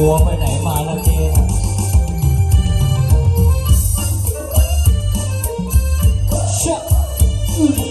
ผัวไปไหนมาละเจ๊เชื่อ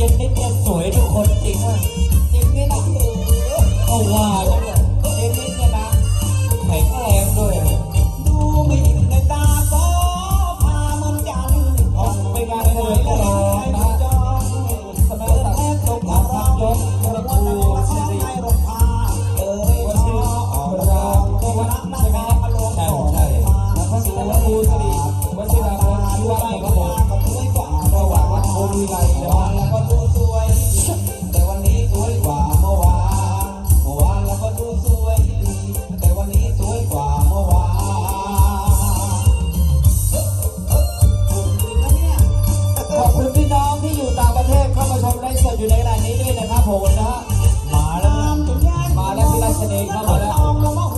เจนนิ่เจนสวยทุกคนจริงอะจริงไม่ได้เลยเอาว่า อยู่ในขณะนี้ด้วยนะครับผมนะฮะมาแล้วมาแล้วพี่ราชนีเข้ามาแล้ว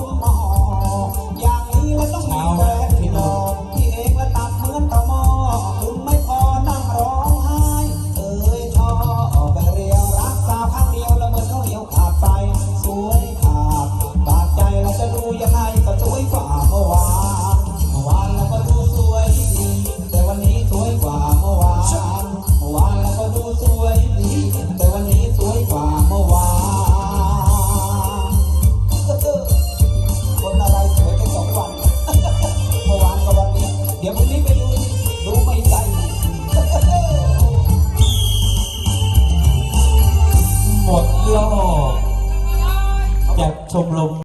松露